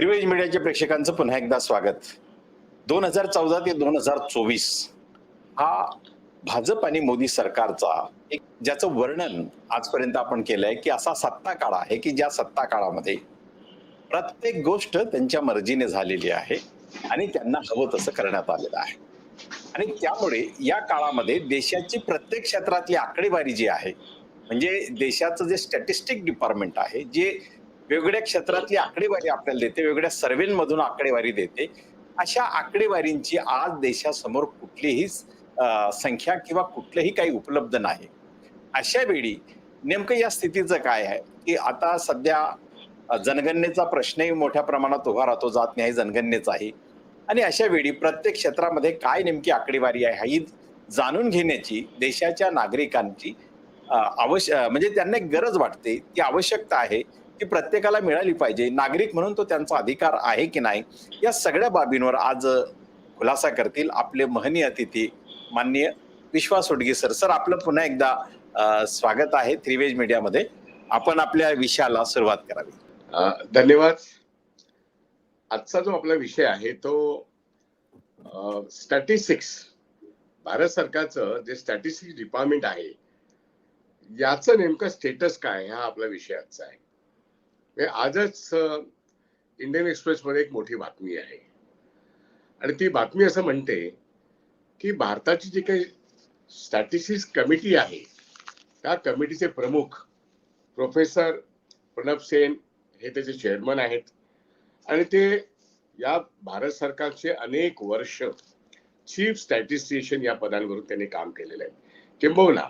Ravage मीडियाच्या प्रेक्षकांचं पुन्हा एकदा स्वागत. दोन हजार चौदा ते दोन हजार चोवीस हा भाजप आणि मोदी सरकारचा एक ज्याचं वर्णन आजपर्यंत आपण केलंय की असा सत्ता काळ आहे की ज्या सत्ता काळामध्ये प्रत्येक गोष्ट त्यांच्या मर्जीने झालेली आहे आणि त्यांना हवं तसं करण्यात आलेलं आहे. आणि त्यामुळे या काळामध्ये देशाची प्रत्येक क्षेत्रातली आकडेवारी जी आहे म्हणजे देशाचं जे स्टॅटिस्टिक डिपार्टमेंट आहे जे वेगवेगळ्या क्षेत्रातली आकडेवारी आपल्याला देते वेगवेगळ्या सर्वेंमधून आकडेवारी देते. अशा आकडेवारींची आज देशासमोर कुठलीही संख्या किंवा कुठलंही काही उपलब्ध नाही. अशा वेळी नेमकं या स्थितीचं काय आहे? की आता सध्या जनगणनेचा प्रश्नही मोठ्या प्रमाणात उभा राहतो जात न्याय जनगणनेचाही आणि अशा वेळी प्रत्येक क्षेत्रामध्ये काय नेमकी आकडेवारी आहे ही जाणून घेण्याची देशाच्या नागरिकांची आवश्य म्हणजे त्यांना एक गरज वाटते. ती आवश्यकता आहे. ती प्रत्येकाला मिळाली पाहिजे. नागरिक म्हणून तो त्यांचा अधिकार आहे की नाही या सगळ्या बाबींवर आज खुलासा करतील आपले महनीय अतिथी माननीय विश्वास उडगी सर. सर आपलं पुन्हा एकदा स्वागत आहे त्रिवेज मीडियामध्ये. आपण आपल्या विषयाला सुरुवात करावी. धन्यवाद. आजचा जो आपला विषय आहे तो स्टॅटिस्टिक्स भारत सरकारचं जे स्टॅटिस्टिक्स डिपार्टमेंट आहे याचं नेमकं स्टेटस काय हा आपला विषय आजचा आहे. आजच इंडियन एक्सप्रेस मध्ये एक मोठी बातमी आहे. आणि ती बातमी असं म्हणते की भारताची जी काही स्टॅटिस्टिक्स कमिटी आहे त्या कमिटीचे प्रमुख प्रोफेसर प्रणब सेन हे त्याचे चेअरमन आहेत. आणि ते या भारत सरकारचे अनेक वर्ष चीफ स्टॅटिस्टिशियन या पदांवरून त्यांनी काम केलेलं आहे. किंबहुना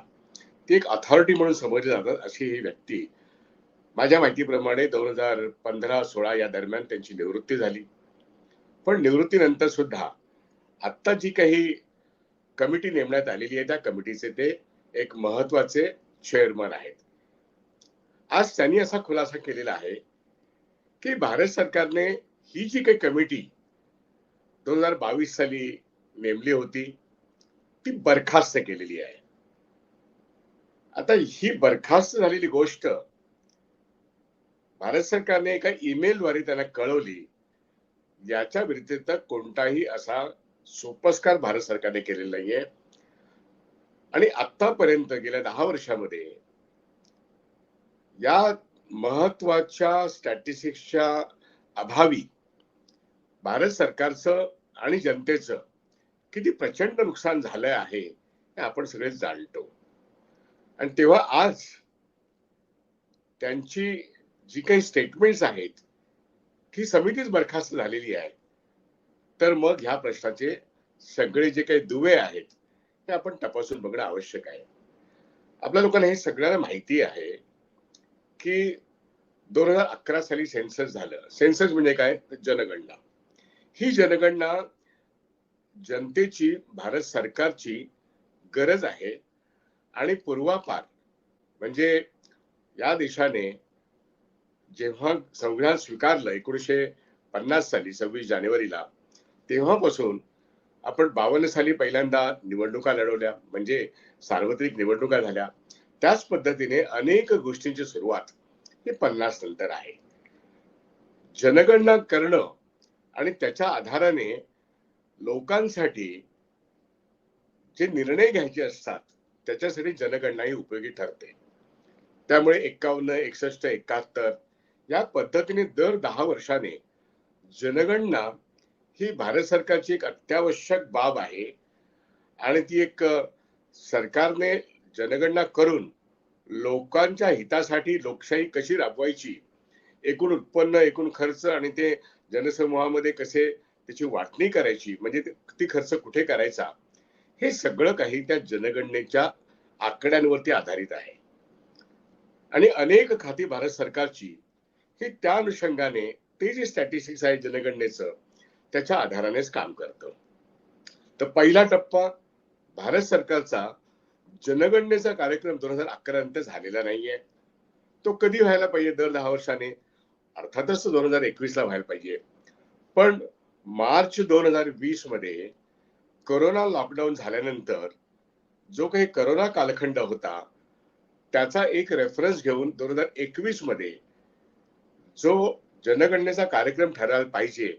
ती एक अथॉरिटी म्हणून समजले जातात अशी ही व्यक्ती माझ्या माहितीप्रमाणे दोन हजार पंधरा सोळा या दरम्यान त्यांची निवृत्ती झाली. पण निवृत्तीनंतर सुद्धा आत्ता जी काही कमिटी नेमण्यात आलेली आहे त्या कमिटीचे ते एक महत्त्वाचे चेअरमन आहेत. आज त्यांनी असा खुलासा केलेला आहे की भारत सरकारने ही जी काही कमिटी दोन हजार बावीस साली नेमली होती ती बरखास्त केलेली आहे. आता ही बरखास्त झालेली गोष्ट भारत सरकारने एका ईमेलद्वारे त्यांना कळवली याच्या व्यतिरिक्त कोणताही असा सोपस्कार भारत सरकारने केलेला नाहीये. आणि आतापर्यंत गेल्या दहा वर्षामध्ये या महत्त्वाच्या स्टॅटिस्टिक्सच्या अभावी भारत सरकारचं आणि जनतेचं किती प्रचंड नुकसान झालं आहे हे आपण सगळे जाणतो. आणि तेव्हा आज त्यांची जी काही स्टेटमेंट्स आहेत ही समितीच बरखास्त झालेली आहे तर मग ह्या प्रश्नाचे सगळे जे काही दुवे आहेत ते आपण तपासून बघणं आवश्यक आहे. आपल्या लोकांना हे सगळ्यांना माहिती आहे की दोन हजार अकरा साली सेन्सस झालं. सेन्सस म्हणजे काय? जनगणना. ही जनगणना जनतेची भारत सरकारची गरज आहे. आणि पूर्वापार म्हणजे या देशाने जेव्हा संविधान स्वीकारलं एकोणीसशे पन्नास साली सव्वीस जानेवारीला तेव्हापासून आपण बावन्न साली पहिल्यांदा निवडणुका लढवल्या म्हणजे सार्वत्रिक निवडणुका झाल्या. त्याच पद्धतीने अनेक गोष्टींची सुरुवात हे पन्नास नंतर आहे. जनगणना करणं आणि त्याच्या आधाराने लोकांसाठी जे निर्णय घ्यायचे असतात त्याच्यासाठी जनगणना ही उपयोगी ठरते. त्यामुळे एक्कावन्न एकसष्ट एकाहत्तर या पद्धतीने दर दहा वर्षाने जनगणना ही भारत सरकारची एक अत्यावश्यक बाब आहे. आणि ती एक सरकारने जनगणना करून लोकांच्या हितासाठी लोकशाही कशी राबवायची एकूण उत्पन्न एकूण खर्च आणि ते जनसमूहामध्ये कसे त्याची वाटणी करायची म्हणजे ती खर्च कुठे करायचा हे सगळं काही त्या जनगणनेच्या आकड्यांवरती आधारित आहे. आणि अनेक खाती भारत सरकारची की त्या अनुषंगाने ते जे स्टॅटिस्टिक्स आहे जनगणनेचं त्याच्या आधारानेच काम करतं. तर पहिला टप्पा भारत सरकारचा जनगणनेचा कार्यक्रम दोन हजार अकरा नंतर झालेला नाहीये. तो कधी व्हायला पाहिजे दर दहा वर्षाने? अर्थातच दोन हजार एकवीस ला व्हायला पाहिजे. पण मार्च दोन हजार वीसमध्ये करोना लॉकडाऊन झाल्यानंतर जो काही करोना कालखंड होता त्याचा एक रेफरन्स घेऊन दोन हजार एकवीसमध्ये जो जनगणनेचा कार्यक्रम ठरायला पाहिजे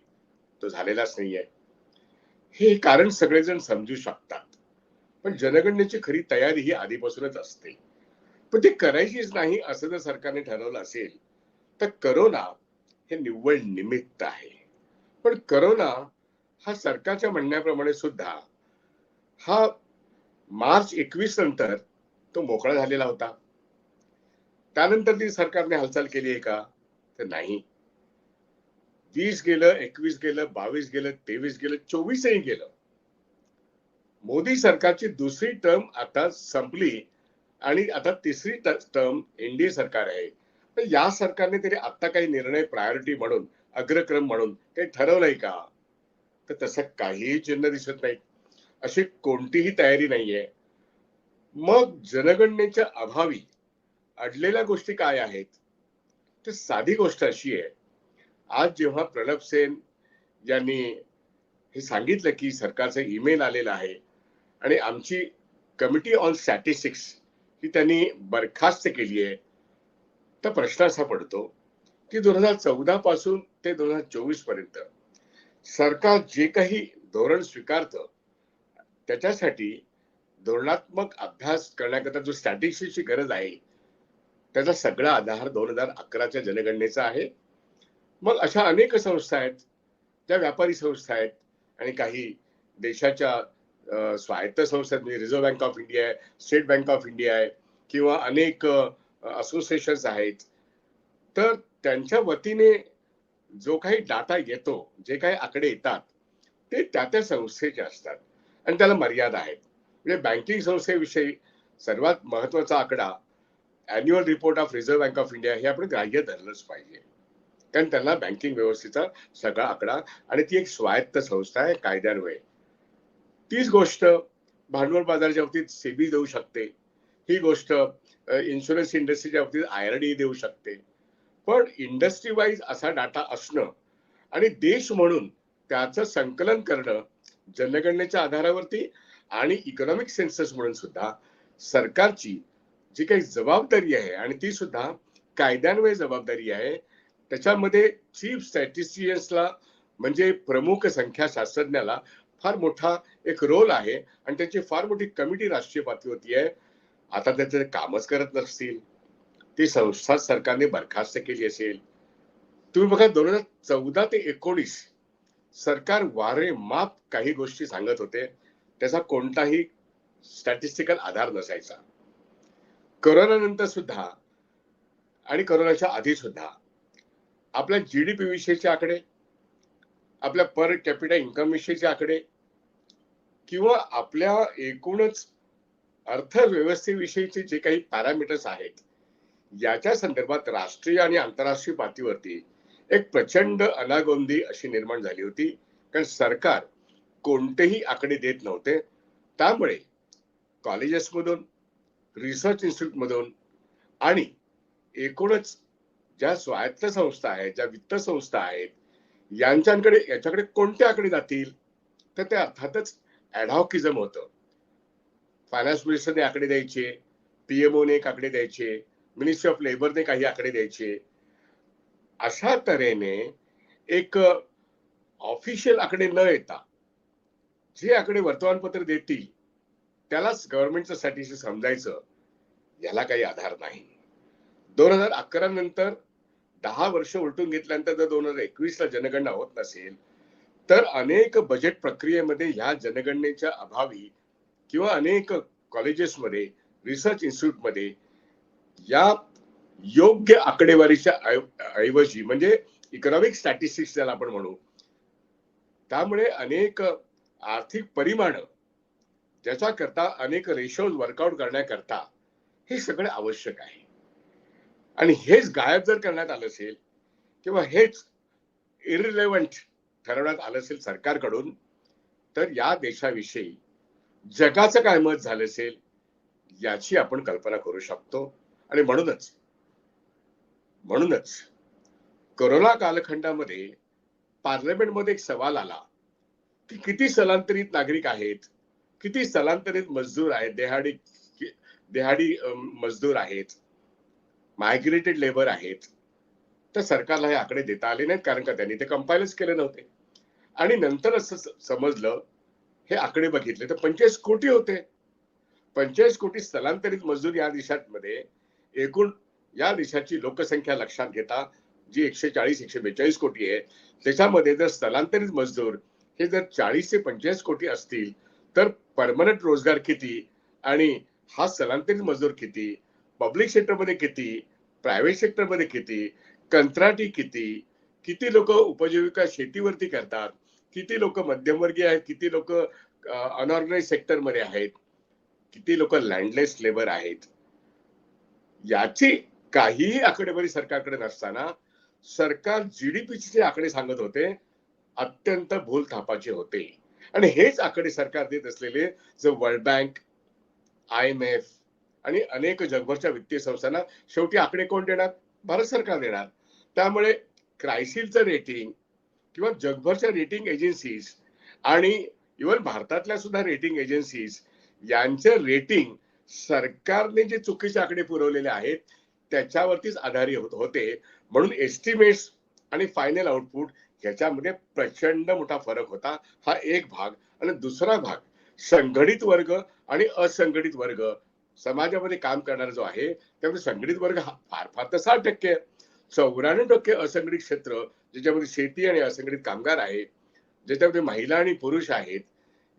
तो झालेलाच नाहीये. हे कारण सगळेजण समजू शकतात. पण जनगणनेची खरी तयारी ही आधीपासूनच असते. पण ती करायचीच नाही असं जर सरकारने ठरवलं असेल तर करोना हे निव्वळ निमित्त आहे. पण करोना हा सरकारच्या म्हणण्याप्रमाणे सुद्धा हा मार्च एकवीस नंतर तो मोकळा झालेला होता. त्यानंतर ती सरकारने हालचाल केली आहे का? तर नाही. वीस गेलं एकवीस गेलं बावीस गेलं तेवीस गेलं चोवीसही गेलं. मोदी सरकारची दुसरी टर्म आता संपली आणि आता तिसरी टर्म एनडीए सरकार आहे. तर या सरकारने तरी आता काही निर्णय प्रायोरिटी म्हणून अग्रक्रम म्हणून काही ठरवलंय का? तर तसं काहीही चिन्ह दिसत नाही. अशी कोणतीही तयारी नाहीये. मग जनगणनेच्या अभावी अडलेल्या गोष्टी काय आहेत? तर साधी गोष्ट अशी आहे. आज जेव्हा प्रणब सेन यांनी हे सांगितलं की सरकारचा ईमेल आलेला आहे आणि आमची कमिटी ऑन स्टॅटिस्टिक्स ही त्यांनी बरखास्त केली आहे तर प्रश्न असा पडतो की दोन हजार चौदा पासून ते दोन हजार चोवीसपर्यंत सरकार जे काही धोरण स्वीकारतं त्याच्यासाठी धोरणात्मक अभ्यास करण्याकरता जो स्टॅटिस्टिक्सची गरज आहे त्याचा सगळा आधार दोन हजार अकराच्या जनगणनेचा आहे. मग अशा अनेक संस्था आहेत ज्या व्यापारी संस्था आहेत आणि काही देशाच्या स्वायत्त संस्था म्हणजे रिझर्व्ह बँक ऑफ इंडिया आहे स्टेट बँक ऑफ इंडिया आहे किंवा अनेक असोसिएशन्स आहेत. तर त्यांच्या वतीने जो काही डाटा येतो जे काही आकडे येतात ते त्या त्या संस्थेचे असतात. आणि त्याला मर्यादा आहेत. म्हणजे बँकिंग संस्थेविषयी सर्वात महत्त्वाचा आकडा annual report of reserve bank of India हे आपण ग्राह्य धरलंच पाहिजे. कारण त्यांना बँकिंग व्यवस्थेचा सगळा आकडा आणि ती एक स्वायत्त संस्था आहे कायद्यान्वये. तीच गोष्ट भांडवल बाजाराच्या बाबतीत सेबी देऊ शकते. ही गोष्ट इन्शुरन्स इंडस्ट्रीच्या बाबतीत आय देऊ शकते. पण इंडस्ट्री वाईज असा डाटा असणं आणि देश म्हणून त्याचं संकलन करणं जनगणनेच्या आधारावरती आणि इकॉनॉमिक सेन्सस म्हणून सुद्धा सरकारची जी काही जबाबदारी आहे आणि ती सुद्धा कायद्यान्वये जबाबदारी आहे त्याच्यामध्ये चीफ स्टॅटिस्टिशियन्सला म्हणजे प्रमुख संख्या शास्त्रज्ञाला फार मोठा एक रोल आहे आणि त्याची फार मोठी कमिटी राष्ट्रीय पातळीवरती आहे. आता त्याचे कामच करत नसतील. ती संस्था सरकारने बरखास्त केली असेल. तुम्ही बघा दोन हजार चौदा ते एकोणीस सरकार वारे माप काही गोष्टी सांगत होते. त्याचा कोणताही स्टॅटिस्टिकल आधार नसायचा. करोनानंतर सुद्धा आणि करोनाच्या आधी सुद्धा आपल्या जी डी पी विषयीचे आकडे आपल्या पर कॅपिटल इन्कम विषयीचे आकडे किंवा आपल्या एकूणच अर्थव्यवस्थेविषयीचे जे काही पॅरामीटर्स आहेत याच्या संदर्भात राष्ट्रीय आणि आंतरराष्ट्रीय पातळीवरती एक प्रचंड अनागोंदी अशी निर्माण झाली होती. कारण सरकार कोणतेही आकडे देत नव्हते. त्यामुळे कॉलेजेसमधून रिसर्च इन्स्टिट्यूटमधून आणि एकूणच ज्या स्वायत्त संस्था आहेत ज्या वित्त संस्था आहेत यांच्याकडे याच्याकडे कोणते आकडे जातील? तर ते अर्थातच ऍडहॉकिझम होतं. फायनान्स मिनिस्टरने आकडे द्यायचे पीएमओने एक आकडे द्यायचे मिनिस्ट्री ऑफ लेबरने काही आकडे द्यायचे. अशा तऱ्हेने एक ऑफिशियल आकडे न येता जे आकडे वर्तमानपत्र देतील त्यालाच गव्हर्नमेंटचं स्ट्रॅटेजी समजायचं. याला काही आधार नाही. दोन हजार अकरा नंतर दहा वर्ष उलटून घेतल्यानंतर जर दोन हजार एकवीस ला जनगणना होत नसेल तर अनेक बजेट प्रक्रियेमध्ये ह्या जनगणनेच्या अभावी किंवा अनेक कॉलेजेसमध्ये रिसर्च इन्स्टिट्यूटमध्ये या योग्य आकडेवारीच्या ऐवजी म्हणजे इकॉनॉमिक स्टॅटिस्टिक्स ज्याला आपण म्हणू त्यामुळे अनेक आर्थिक परिमाण ज्याच्या करता अनेक रेशोज वर्कआउट करण्याकरता हे सगळं आवश्यक आहे. आणि हेच गायब जर करण्यात आलं असेल किंवा हेच इरिलेव्हंट ठरवण्यात आलं असेल सरकारकडून तर या देशाविषयी जगाचं काय मत झालं असेल याची आपण कल्पना करू शकतो. आणि म्हणूनच म्हणूनच कोरोना कालखंडामध्ये पार्लमेंटमध्ये एक सवाल आला की किती स्थलांतरित नागरिक आहेत किती स्थलांतरित मजदूर आहेत देहाडी देहाडी मजदूर आहेत मायग्रेटेड लेबर आहेत तर सरकारला हे आकडे देता आले नाहीत कारण का त्यांनी ते कंपाईलच केले नव्हते. आणि नंतर असं समजलं हे आकडे बघितले तर पंचेचाळीस कोटी होते. पंचेचाळीस कोटी स्थलांतरित मजदूर या देशांमध्ये एकूण या देशाची लोकसंख्या लक्षात घेता जी एकशे चाळीस एकशे बेचाळीस कोटी आहे त्याच्यामध्ये जर स्थलांतरित मजदूर हे जर चाळीस ते पंचेचाळीस कोटी असतील तर परमनंट रोजगार किती आणि हा स्थलांतरित मजूर किती? पब्लिक सेक्टरमध्ये किती? प्रायव्हेट सेक्टरमध्ये किती? कंत्राटी किती? किती लोक उपजीविका शेतीवरती करतात? किती लोक मध्यमवर्गीय आहेत? किती लोक अनऑर्गनाइज सेक्टरमध्ये आहेत? किती लोक लँडलेस लेबर आहेत? याची काहीही आकडेवारी सरकारकडे नसताना सरकार जीडीपीचे आकडे सांगत होते अत्यंत भूल थापाचे होते. आणि हेच आकडे सरकार देत असलेले जे world bank I M F आणि अनेक जगभरच्या वित्तीय संस्थांना शेवटी आकडे कोण देणार? भारत सरकार देणार. त्यामुळे क्रायसिलचं रेटिंग किंवा जगभरच्या रेटिंग एजन्सीज आणि इव्हन भारतातल्या सुद्धा रेटिंग एजन्सीज यांचं रेटिंग सरकारने जे चुकीचे आकडे पुरवलेले आहेत त्याच्यावरतीच आधारित होत होते. म्हणून एस्टिमेट्स आणि फायनल आउटपुट ह्याच्यामध्ये प्रचंड मोठा फरक होता. हा एक भाग. आणि दुसरा भाग संघटित वर्ग आणि असंघटित वर्ग समाजामध्ये काम करणारा जो आहे त्यामध्ये संघटित वर्ग हा फार फार तर साठ टक्के आहे. चौऱ्याण्णव टक्के असंघटित क्षेत्र ज्याच्यामध्ये शेती आणि असंघटित कामगार आहे ज्याच्यामध्ये महिला आणि पुरुष आहेत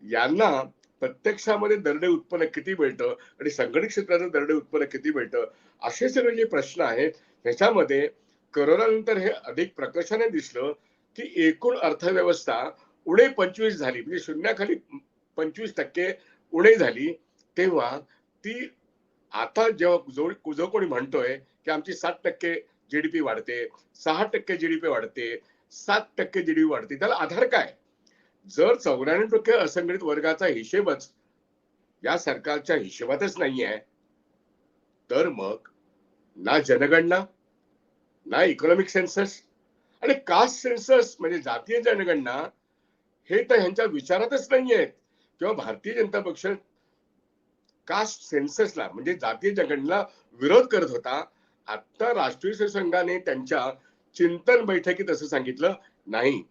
यांना प्रत्यक्षामध्ये दरडे उत्पन्न किती मिळतं आणि संघटित क्षेत्राचं दरडे उत्पन्न किती मिळतं असे सगळे जे प्रश्न आहेत ह्याच्यामध्ये करोनानंतर हे अधिक प्रकर्षाने दिसलं की एकूण अर्थव्यवस्था उणे पंचवीस झाली म्हणजे शून्याखाली पंचवीस टक्के उणे झाली तेव्हा ती आता जेव्हा जो जो कोणी म्हणतोय की आमची सात टक्के जीडीपी वाढते सहा टक्के जीडीपी वाढते सात टक्के जीडीपी वाढते त्याला आधार काय? जर चौऱ्याण्णव टक्के असंघटित वर्गाचा हिशेबच या सरकारच्या हिशेबातच नाही आहे तर मग ना जनगणना ना इकॉनॉमिक सेन्सस आणि कास्ट सेन्सस म्हणजे जातीय जनगणना हे तर ह्यांच्या विचारातच नाही आहेत किंवा भारतीय जनता पक्ष कास्ट सेन्ससला म्हणजे जातीय जनगणना विरोध करत होता आता राष्ट्रीय संघाने त्यांच्या चिंतन बैठकीत असं सांगितलं नाही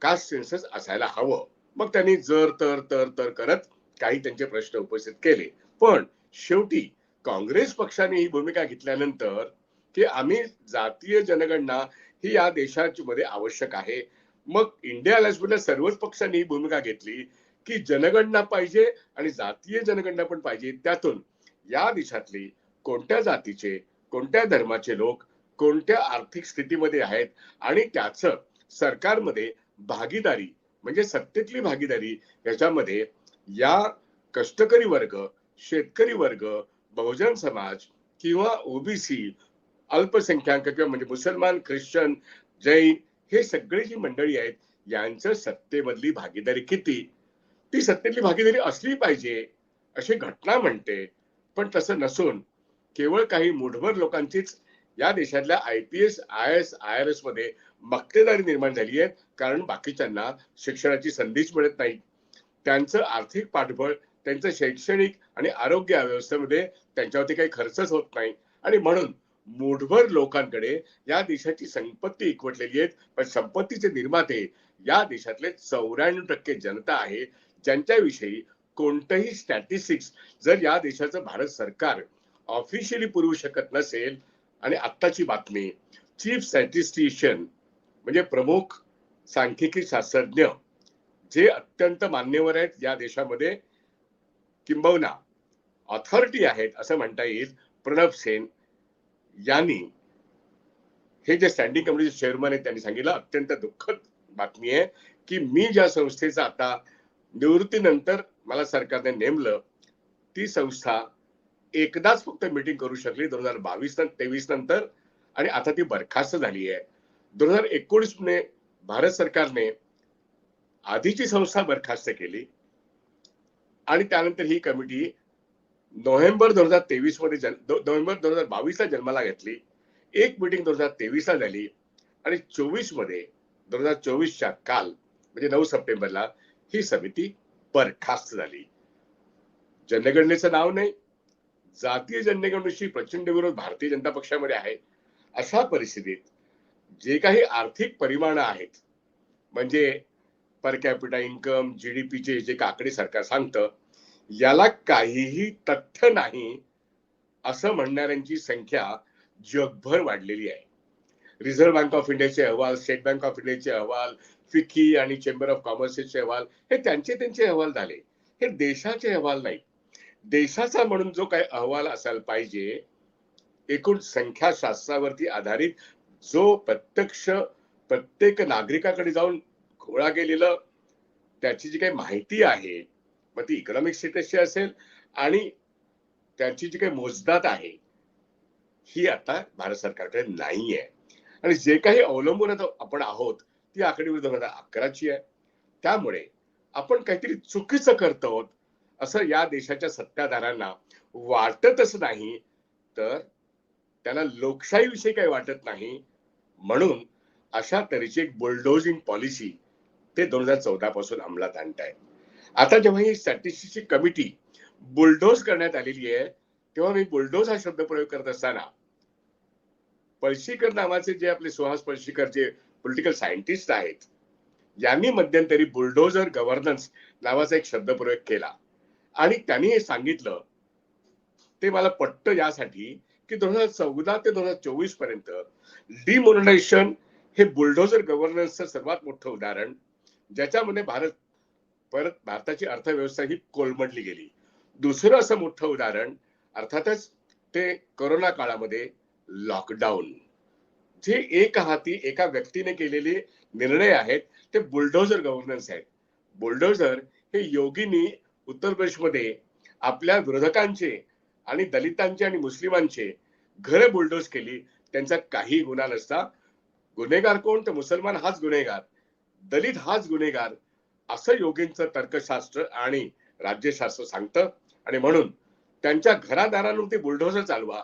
कास्ट सेन्सस असायला हवं. मग त्यांनी जर तर तर तर करत काही त्यांचे प्रश्न उपस्थित केले. पण शेवटी काँग्रेस पक्षाने ही भूमिका घेतल्यानंतर की आम्ही जातीय जनगणना ही या देशाच्या मध्ये आवश्यक आहे. मग इंडिया अलॅन्समधल्या सर्वच पक्षांनी ही भूमिका घेतली. की जनगणना पाहिजे आणि जातीय जनगणना पण पाहिजे त्यातून. या देशातली कोणत्या जातीचे कोणत्या धर्माचे लोक कोणत्या आर्थिक स्थितीमध्ये आहेत आणि त्याचं सरकारमध्ये भागीदारी म्हणजे सत्तेतली भागीदारी याच्यामध्ये या कष्टकरी वर्ग शेतकरी वर्ग बहुजन समाज किंवा ओबीसी अल्पसंख्याक किंवा म्हणजे मुसलमान ख्रिश्चन जैन हे सगळे जी मंडळी आहेत यांचं सत्तेमधली भागीदारी किती? ती सत्तेतली भागीदारी असली पाहिजे अशी घटना म्हणते. पण तसं नसून केवळ काही मुठभर लोकांचीच या देशातल्या I P S I S I R एसमध्ये मक्तेदारी निर्माण झाली आहे कारण बाकीच्यांना शिक्षणाची संधीच मिळत नाही. त्यांचं आर्थिक पाठबळ त्यांचं शैक्षणिक आणि आरोग्य व्यवस्थेमध्ये त्यांच्यावरती काही खर्चच होत नाही. आणि म्हणून मुठभर लोकांकडे या देशाची संपत्ती एकवटलेली आहे पण संपत्तीचे निर्माते या देशातले चौऱ्याण्णव टक्के जनता आहे ज्यांच्याविषयी कोणतंही स्टॅटिस्टिक्स जर या देशाचं भारत सरकार ऑफिशियली पुरवू शकत नसेल आणि आत्ताची बातमी चीफ स्टॅटिस्टिशियन म्हणजे प्रमुख सांख्यिकी शास्त्रज्ञ जे अत्यंत मान्यवर आहेत या देशामध्ये किंबहुना ऑथॉरिटी आहेत असं म्हणता येईल प्रणब सेन यांनी. हे जे स्टँडिंग कमिटीचे चेअरमन आहेत त्यांनी सांगितलं अत्यंत दुःखद बातमी आहे की मी ज्या संस्थेचा आता निवृत्तीनंतर मला सरकारने नेमलं ती संस्था एकदाच फक्त मीटिंग करू शकली दोन हजार बावीस तेवीस नंतर आणि आता ती बरखास्त झाली आहे दोन हजार एकोणीसमध्ये भारत सरकारने आधीची संस्था बरखास्त केली आणि त्यानंतर ही कमिटी नोव्हेंबर दोन हजार तेवीसमध्ये जन नोव्हेंबर दोन हजार बावीस ला जन्माला घेतली. एक मीटिंग दोन हजार तेवीस ला झाली आणि चोवीसमध्ये दोन हजार चोवीसच्या काल म्हणजे नऊ सप्टेंबरला ही समिती बरखास्त झाली. जनगणनेचं नाव नाही जातीय जनगणनेशी प्रचंड विरोध भारतीय जनता पक्षामध्ये आहे. अशा परिस्थितीत जे काही आर्थिक परिमाण आहेत म्हणजे पर कॅपिटा इन्कम जीडीपीचे जे काकडे सरकार सांगतं याला काहीही तथ्य नाही असं म्हणणाऱ्यांची संख्या जगभर वाढलेली आहे. रिझर्व्ह बँक ऑफ इंडियाचे अहवाल स्टेट बँक ऑफ इंडियाचे अहवाल फिक्की आणि चेंबर ऑफ कॉमर्सचे अहवाल हे त्यांचे त्यांचे अहवाल झाले. हे देशाचे अहवाल नाही देशाचा म्हणून जो काही अहवाल असायला पाहिजे एकूण संख्याशास्त्रावरती आधारित जो प्रत्यक्ष प्रत्येक नागरिकाकडे जाऊन गोळा गेलेलं त्याची जी काही माहिती आहे मग ती इकॉनॉमिक स्टेटसची असेल आणि त्यांची जी काही मोजदात आहे ही आता भारत सरकारकडे नाही आहे आणि जे काही अवलंबून आता आपण आहोत ती आकडेवारी दोन हजार अकराची आहे. त्यामुळे आपण काहीतरी चुकीचं करतो असं या देशाच्या सत्ताधाऱ्यांना वाटतच नाही. तर त्यांना लोकशाहीविषयी काही वाटत नाही. म्हणून अशा तऱ्हेची एक बुलडोजिंग पॉलिसी ते दोन हजार चौदा पासून अंमलात आणत आहे आता जेव्हा ही स्टॅटिस्टिकची कमिटी बुलडोज करण्यात आलेली आहे तेव्हा मी बुलडोज हा शब्द प्रयोग करत असताना पळशीकर नावाचे जे आपले सुहास पळशीकर जे पॉलिटिकल सायंटिस्ट आहेत यांनी मध्यंतरी बुलडोजर गव्हर्नन्स नावाचा एक शब्द प्रयोग केला. आणि त्यांनी हे सांगितलं ते मला पट्ट यासाठी की दोन हजार चौदा ते दोन हजार चोवीसपर्यंत डिमोनरायझेशन हे बुलडोजर गव्हर्नन्सचं सर्वात मोठं उदाहरण ज्याच्यामध्ये भारत परत भारताची अर्थव्यवस्था ही कोलमडली गेली. दुसरं असं मोठं उदाहरण अर्थातच ते करोना काळामध्ये लॉकडाऊन जे एक हाती एका व्यक्तीने केलेले निर्णय आहेत ते बुलडोजर गव्हर्नन्स आहेत. बुलडोजर हे योगींनी उत्तर प्रदेशमध्ये आपल्या विरोधकांचे आणि दलितांचे आणि मुस्लिमांचे घर बुलडोज केली. त्यांचा काही गुन्हा नसता. गुन्हेगार कोण? तर मुसलमान हाच गुन्हेगार. दलित हाच गुन्हेगार. असं योगींचं तर्कशास्त्र आणि राज्यशास्त्र सांगतं. आणि म्हणून त्यांच्या घरादारांवरती बुलडोजर चालवा.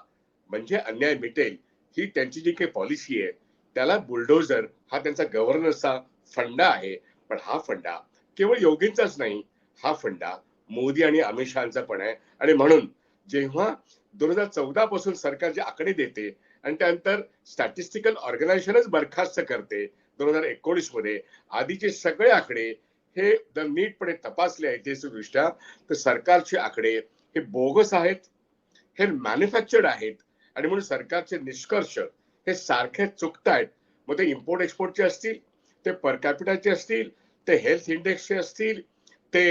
म्हणजे अन्याय मिटेल. ही त्यांची जी काही पॉलिसी आहे त्याला बुलडोजर हा त्यांचा गव्हर्नरचा फंडा आहे. पण हा फंडा केवळ योगींचाच नाही हा फंडा मोदी आणि अमित शहाचा पण आहे. आणि म्हणून जेव्हा दोन हजार चौदा पासून सरकार जे आकडे देते आणि त्यानंतर स्टॅटिस्टिकल ऑर्गनायझेशनच बरखास्त करते दोन हजार एकोणीसमध्ये आधीचे सगळे आकडे हे जर नीटपणे तपासले ऐतिहासिकदृष्ट्या तर सरकारचे आकडे हे बोगस आहेत हे मॅन्युफॅक्चर्ड आहेत आणि म्हणून सरकारचे निष्कर्ष हे सारखे चुकतायत. मग ते इम्पोर्ट एक्सपोर्टचे असतील ते पर कॅपिटाचे असतील ते हेल्थ इंडेक्सचे असतील ते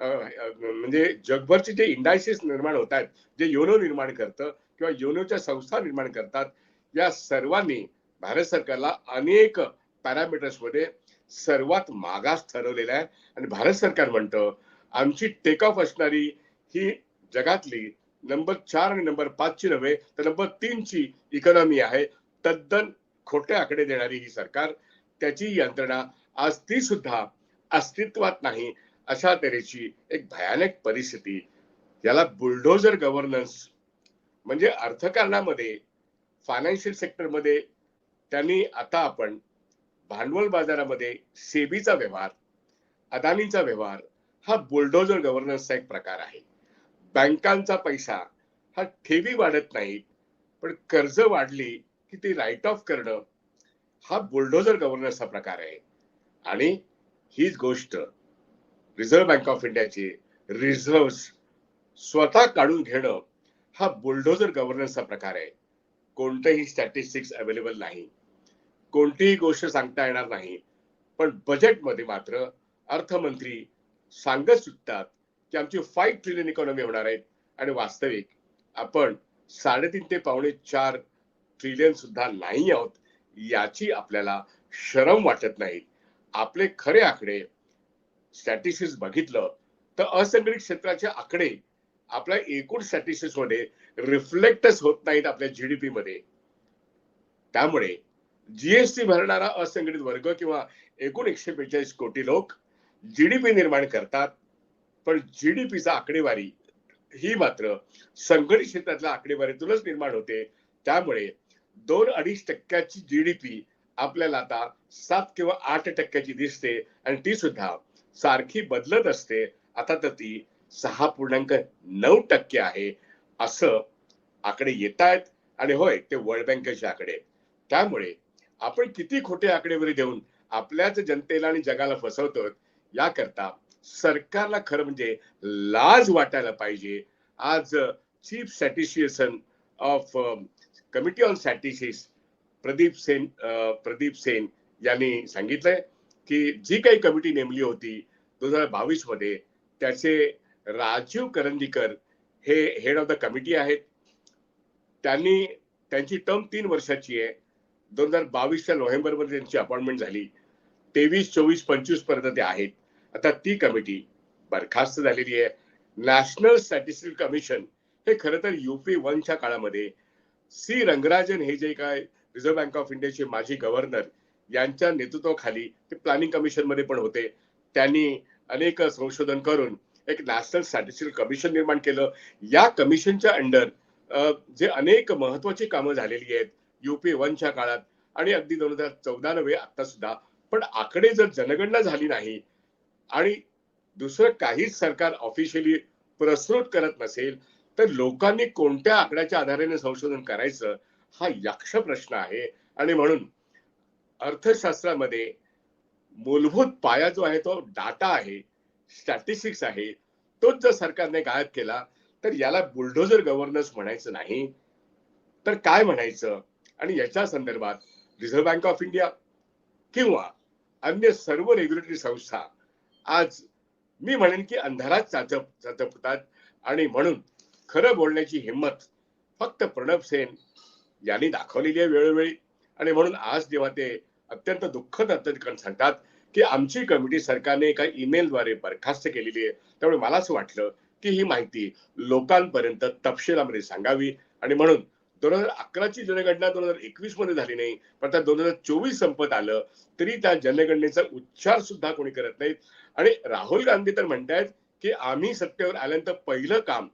म्हणजे जगभरचे जे इंडायसिस निर्माण होत आहेत जे योनो निर्माण करतं किंवा योनोच्या संस्था निर्माण करतात या सर्वांनी भारत सरकारला अनेक पॅरामीटर्समध्ये सर्वात मागास ठरवलेला आहे. आणि भारत सरकार म्हणतं आमची टेक ऑफ असणारी ही जगातली नंबर चार आणि नंबर पाचची नव्हे तर नंबर तीनची इकॉनॉमी आहे. तद्दन खोटे आकडे देणारी ही सरकार त्याची यंत्रणा आज ती सुद्धा अस्तित्वात नाही अशा तऱ्हेची एक भयानक परिस्थिती. याला बुलडोजर गव्हर्नन्स म्हणजे अर्थकारणामध्ये फायनान्शियल सेक्टरमध्ये त्यांनी आता आपण भांडवल बाजारामध्ये सेबीचा व्यवहार अदानीचा व्यवहार हा बुलडोजर गव्हर्नन्सचा एक प्रकार आहे. बँकांचा पैसा हा ठेवी वाढत नाही पण कर्ज वाढली की ती राईट ऑफ करणं हा बुलडोजर गव्हर्नन्सचा प्रकार आहे. आणि हीच गोष्ट रिझर्व्ह बँक ऑफ इंडियाची रिझर्व्ह स्वतः काढून घेणं हा बुलडोजर गव्हर्नन्सचा प्रकार आहे. कोणतंही स्टॅटिस्टिक्स अवेलेबल नाही. कोणतीही गोष्ट सांगता येणार नाही. पण बजेटमध्ये मात्र अर्थमंत्री सांगत सुटतात. की आमची फाईव्ह ट्रिलियन इकॉनॉमी होणार आहे आणि वास्तविक आपण साडेतीन ते पावणे चार ट्रिलियन सुद्धा नाही आहोत याची आपल्याला शरम वाटत नाही. आपले खरे आकडे स्टॅटिस्टिक्स बघितलं तर असंघटित क्षेत्राचे आकडे आपल्या एकूण स्टॅटिस्टिक्समध्ये रिफ्लेक्टच होत नाहीत आपल्या जीडीपी मध्ये. त्यामुळे जीएसटी भरणारा असंघटित वर्ग किंवा एकूण एकशे बेचाळीस कोटी लोक जीडीपी निर्माण करतात पण जीडीपीचा आकडेवारी ही मात्र संघटित क्षेत्रातल्या आकडेवारीतूनच निर्माण होते. त्यामुळे दोन अडीच टक्क्याची जीडीपी आपल्याला आता सात किंवा आठ टक्क्याची दिसते आणि ती सुद्धा सारखी बदलत असते. आता तर ती सहा पूर्णांक नऊ टक्के आहे असं आकडे येत आहेत आणि होय ते वर्ल्ड बँकेचे आकडे. त्यामुळे आपण किती खोटे आकडेवारी देऊन आपल्याच जनतेला आणि जगाला फसवतो याकरता सरकारला खरं म्हणजे लाज वाटायला पाहिजे. आज chief statistician of committee on statistics Pradeep Sen Pradeep Sen यांनी सांगितलंय की जी काही कमिटी नेमली होती दोन हजार बावीसमध्ये त्याचे राजीव करंदीकर हे हेड ऑफ द कमिटी आहेत. त्यांनी त्यांची टर्म तीन वर्षाची आहे. दोन हजार बावीसच्या नोव्हेंबरमध्ये त्यांची अपॉइंटमेंट झाली. तेवीस चोवीस पंचवीसपर्यंत ते आहेत. आता ती कमिटी बरखास्त झालेली आहे. नॅशनल स्टॅटिस्टिकल कमिशन हे खरं तर युपी वनच्या काळामध्ये सी रंगराजन हे जे काय रिझर्व्ह बँक ऑफ इंडियाचे माजी गव्हर्नर यांच्या नेतृत्वाखाली ते प्लॅनिंग कमिशनमध्ये पण होते. त्यांनी अनेक संशोधन करून एक नॅशनल स्टॅटिस्टिकल कमिशन निर्माण केलं. या कमिशनच्या अंडर जे अनेक महत्वाची कामं झालेली आहेत युपी वनच्या काळात आणि अगदी दोन हजार चौदा नव्हे आता सुद्धा. पण आकडे जर जनगणना झाली नाही आणि दुसरं काहीच सरकार ऑफिशियली प्रस्तुत करत नसेल तर लोकांनी कोणत्या आकड्याच्या आधाराने संशोधन करायचं हा यक्ष प्रश्न आहे. आणि म्हणून अर्थशास्त्रामध्ये मूलभूत पाया जो आहे तो डाटा आहे स्टॅटिस्टिक्स आहे तोच जर सरकारने गायब केला तर याला बुलडोजर गव्हर्नन्स म्हणायचं नाही. तर काय म्हणायचं? आणि याच्या संदर्भात रिझर्व्ह बँक ऑफ इंडिया किंवा अन्य सर्व रेग्युलेटरी संस्था आज मी म्हणेन की अंधारात चाचप चाचपतात आणि म्हणून खरं बोलण्याची हिंमत फक्त प्रणव सेन यांनी दाखवलेली आहे वेळोवेळी. आणि म्हणून आज जेव्हा ते अत्यंत दुःखद अत्यंत सांगतात की आमची कमिटी सरकारने एका ईमेलद्वारे बरखास्त केलेली आहे त्यामुळे मला असं वाटलं की ही माहिती लोकांपर्यंत तपशिलामध्ये सांगावी. आणि म्हणून दोन हजार अकराची जनगणना दोन हजार एकवीसमध्ये झाली नाही पण आता दोन हजार चोवीस संपत आलं तरी त्या जनगणनेचा उच्चार सुद्धा कोणी करत नाहीत. आणि राहुल गांधी तर म्हणतायत की आम्ही सत्तेवर आल्यानंतर पहिलं काम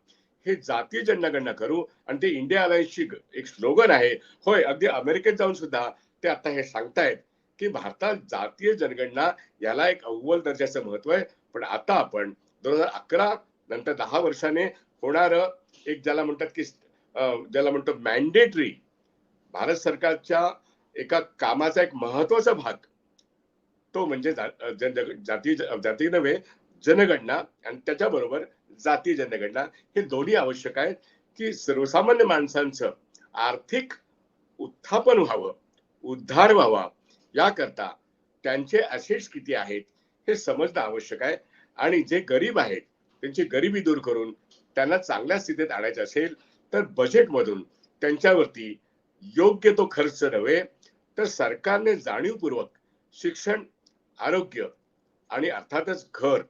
हे जातीय जनगणना करू आणि ते इंडिया अलायन्सची एक स्लोगन आहे. होय अगदी अमेरिकेत जाऊन सुद्धा ते आता हे सांगतायत की भारतात जातीय जनगणना याला एक अव्वल दर्जाचं महत्त्व आहे. पण आता आपण दोन हजार अकरा नंतर दहा वर्षाने होणार एक ज्याला म्हणतात की ज्याला म्हणतो मॅन्डेटरी भारत सरकारच्या एका कामाचा एक महत्त्वाचा भाग. तो म्हणजे जाती जाती नव्हे जनगणना आणि त्याच्याबरोबर जाती जनगणना हे दोन्ही आवश्यक आहेत की सर्वसामान्य माणसांचं आर्थिक उत्थापन व्हावं उद्धार व्हावा याकरता त्यांचे असेट्स किती आहेत हे समजणं आवश्यक आहे. आणि जे गरीब आहेत त्यांची गरिबी दूर करून त्यांना चांगल्या स्थितीत आणायचं असेल तर बजेटमधून त्यांच्यावरती योग्य तो खर्च नव्हे तर सरकारने जाणीवपूर्वक शिक्षण आरोग्य आणि अर्थातच घर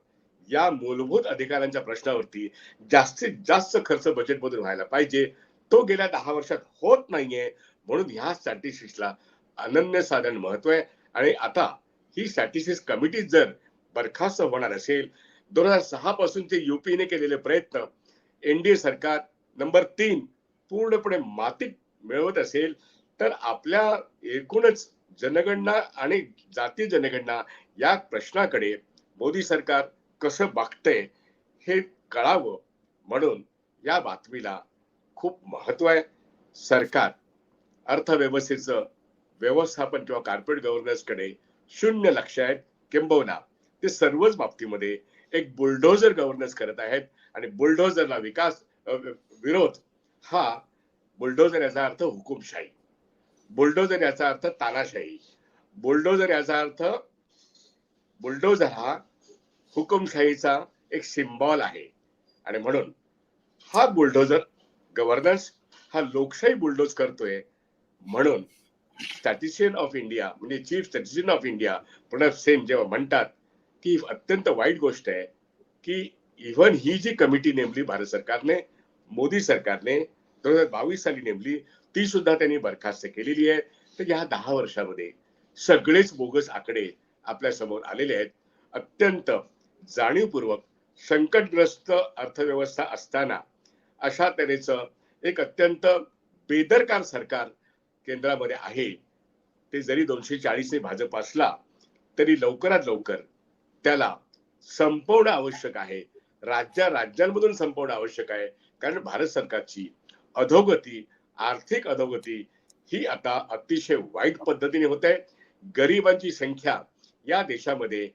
या मूलभूत अधिकारांच्या प्रश्नावरती जास्तीत जास्त खर्च बजेटमधून व्हायला पाहिजे. तो गेल्या दहा वर्षात होत नाहीये म्हणून ह्या स्टॅटिस्टिक्सला साधन महत्त्व आहे. आणि आता ही स्टॅटिस्टिक्स कमिटी जर बरखास्त होणार असेल दोन हजार सहा पासूनचे युपीने केलेले प्रयत्न एनडीए सरकार नंबर तीन पूर्णपणे मातीत मिळवत असेल तर आपल्या एकूणच जनगणना आणि जाती जनगणना या प्रश्नाकडे मोदी सरकार कसं बघतंय हे कळावं म्हणून या बातमीला खूप महत्त्व आहे. सरकार अर्थव्यवस्थेचं व्यवस्थापन किंवा कार्पोरेट गव्हर्नन्सकडे शून्य लक्ष आहेत किंबहुना ते सर्वच बाबतीमध्ये एक बुलडोजर गव्हर्नन्स करत आहेत आणि बुलडोजरला विकास विरोध हा बुलडोजर याचा अर्थ हुकुमशाही. बुलडोजर याचा अर्थ तानाशाही. बुलडोजर याचा अर्थ बुलडोजर हा हुकुमशाहीचा एक सिम्बॉल आहे. आणि म्हणून हा बुलडोजर गव्हर्नन्स हा लोकशाही बुलडोज करतोय. म्हणून स्टॅटिशियन ऑफ इंडिया म्हणजे chief statistician of India Pranab Sen जेव्हा म्हणतात की अत्यंत वाईट गोष्ट आहे की इव्हन ही जी कमिटी नेमली भारत सरकारने मोदी सरकारने दोन हजार बावीस साली नेमली ती सुद्धा त्यांनी बरखास्त केलेली आहे. तर या दहा वर्षामध्ये सगळेच बोगस आकडे आपल्यासमोर आलेले आहेत. अत्यंत जाणीवपूर्वक संकटग्रस्त अर्थव्यवस्था असताना अशा तऱ्हेचं एक अत्यंत बेदरकार सरकार केंद्रामध्ये आहे. ते जरी दोनशे चाळीसने भाजप असला तरी लवकरात लवकर त्याला संपवणं आवश्यक आहे. राज्या राज्यांमधून संपवणं आवश्यक आहे. कारण भारत सरकारची अधोगती आर्थिक अधोगती ही आता अतिशय वाईट पद्धतीने होत आहे. गरिबांची संख्या या देशामध्ये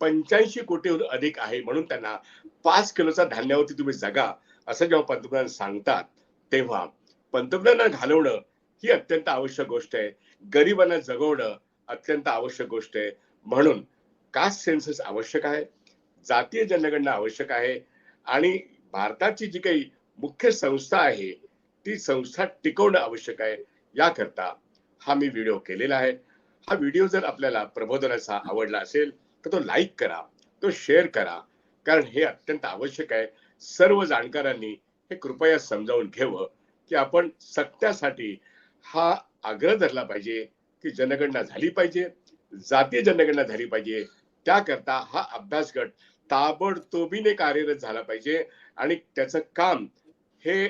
पंच्याऐंशी कोटीहून अधिक आहे म्हणून त्यांना पाच किलोचा धान्यावरती तुम्ही जगा असं जेव्हा पंतप्रधान सांगतात तेव्हा पंतप्रधानांना घालवणं ही अत्यंत आवश्यक गोष्ट आहे. गरिबांना जगवणं अत्यंत आवश्यक गोष्ट आहे. म्हणून कास्ट सेन्सस आवश्यक आहे. जातीय जनगणना आवश्यक आहे. आणि भारताची जी काही मुख्य संस्था आहे ती संस्था टिकवणं आवश्यक आहे. याकरता हा मी व्हिडिओ केलेला आहे. हा व्हिडिओ जर आपल्याला प्रबोधनाचा आवडला असेल तर तो लाईक करा तो शेअर करा कारण हे अत्यंत आवश्यक आहे. सर्व जाणकारांनी हे कृपया समजावून घ्यावं की आपण सत्यासाठी हा आग्रह धरला पाहिजे की जनगणना झाली पाहिजे जातीय जनगणना झाली पाहिजे. त्याकरता हा अभ्यासगट ताबडतोबीने कार्यरत झाला पाहिजे. आणि त्याचं काम हे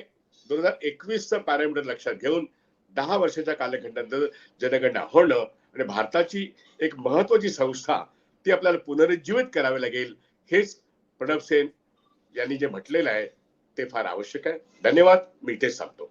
दोन हजार एकवीसचं पॅरामीटर लक्षात घेऊन दहा वर्षाच्या कालखंडात जनगणना होणं आणि भारताची एक महत्वाची संस्था ती आपल्याला पुनरुज्जीवित करावी लागेल हेच प्रणव सेन यांनी जे म्हटलेलं आहे ते फार आवश्यक आहे. धन्यवाद. मी इथेच सांगतो